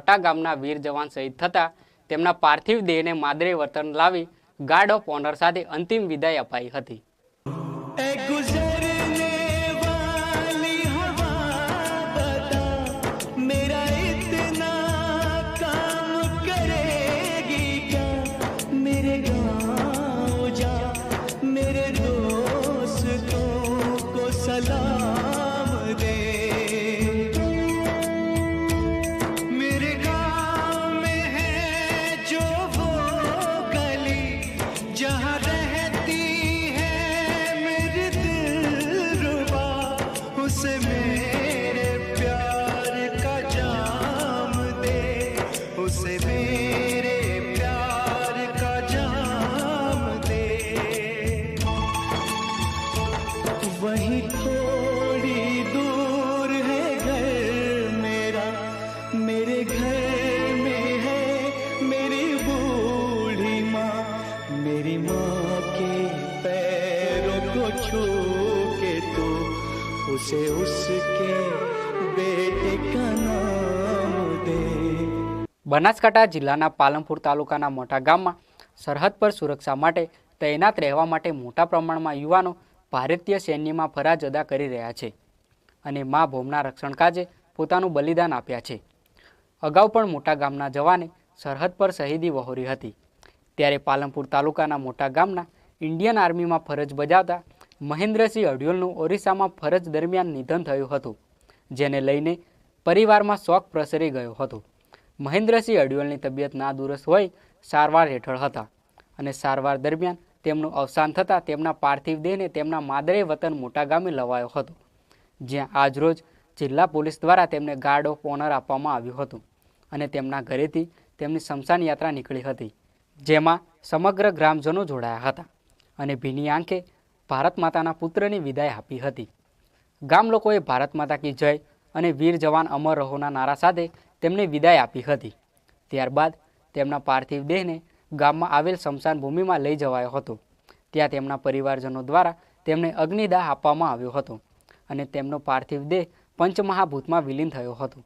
મોટા ગામના વીર જવાન શહીદ થતા તેમના પાર્થિવ દેહને માદરે વતન લાવી ગાર્ડ ઓફ ઓનર સાથે અંતિમ વિદાય અપાઈ હતી. वहीं थोड़ी दूर है घर मेरा मेरे घर में है मेरी बूढ़ी माँ मेरी माँ के पैरों को छू के तू उसे उसके बेटे का नाम दे બનાસકાંઠા જિલ્લાના પાલનપુર તાલુકાના મોટા ગામમાં સરહદ પર સુરક્ષા માટે તૈનાત રહેવા માટે મોટા પ્રમાણમાં યુવાનો ભારતીય સૈન્યમાં ફરજ અદા કરી રહ્યા છે અને મા ભોમના રક્ષણ કાજે પોતાનું બલિદાન આપ્યા છે. અગાઉ પણ મોટા ગામના જવાને સરહદ પર શહીદી વહોરી હતી. ત્યારે પાલનપુર તાલુકાના મોટા ગામના ઇન્ડિયન આર્મીમાં ફરજ બજાવતા મહેન્દ્રસિંહ અડિયોલનું ઓરિસ્સામાં ફરજ દરમિયાન નિધન થયું હતું, જેને લઈને પરિવારમાં શોક પ્રસરી ગયો હતો. મહેન્દ્રસિંહ અડિયોલની તબિયત નાદુરસ્ત હોય સારવાર હેઠળ હતા અને સારવાર દરમિયાન તેમનું અવસાન થતાં તેમના પાર્થિવ દેહને તેમના માદરે વતન મોટા ગામે લવાયો હતો, જ્યાં આજરોજ જિલ્લા પોલીસ દ્વારા તેમને ગાર્ડ ઓફ ઓનર આપવામાં આવ્યું હતું અને તેમના ઘરેથી તેમની શમશાન યાત્રા નીકળી હતી, જેમાં સમગ્ર ગ્રામજનો જોડાયા હતા અને ભીની આંખે ભારત માતાના પુત્રની વિદાય આપી હતી. ગામ લોકોએ ભારત માતા કી જય અને વીર જવાન અમર રહોના નારા સાથે તેમને વિદાય આપી હતી. ત્યારબાદ તેમના પાર્થિવ દેહને ગામમાં આવેલ સ્મશાન ભૂમિમાં લઈ જવાયો હતો. ત્યાં તેમના પરિવારજનો દ્વારા તેમને અગ્નિદાહ આપવામાં આવ્યો હતો અને તેમનો પાર્થિવ દેહ પંચમહાભૂતમાં વિલીન થયો હતો.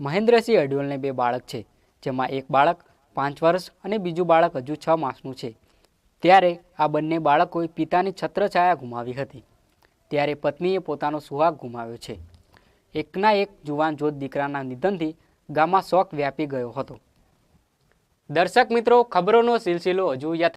મહેન્દ્રસિંહ અડિયોલને બે બાળક છે, જેમાં એક બાળક પાંચ વર્ષ અને બીજું બાળક હજુ છ માસનું છે. ત્યારે આ બંને બાળકોએ પિતાની છત્રછાયા ગુમાવી હતી. ત્યારે પત્નીએ પોતાનો સુહાગ ગુમાવ્યો છે. એકના એક જુવાન જોત દીકરાના નિધનથી ગામમાં શોક વ્યાપી ગયો હતો. દર્શક મિત્રો ખબરોનો સિલસિલો હજુ યથા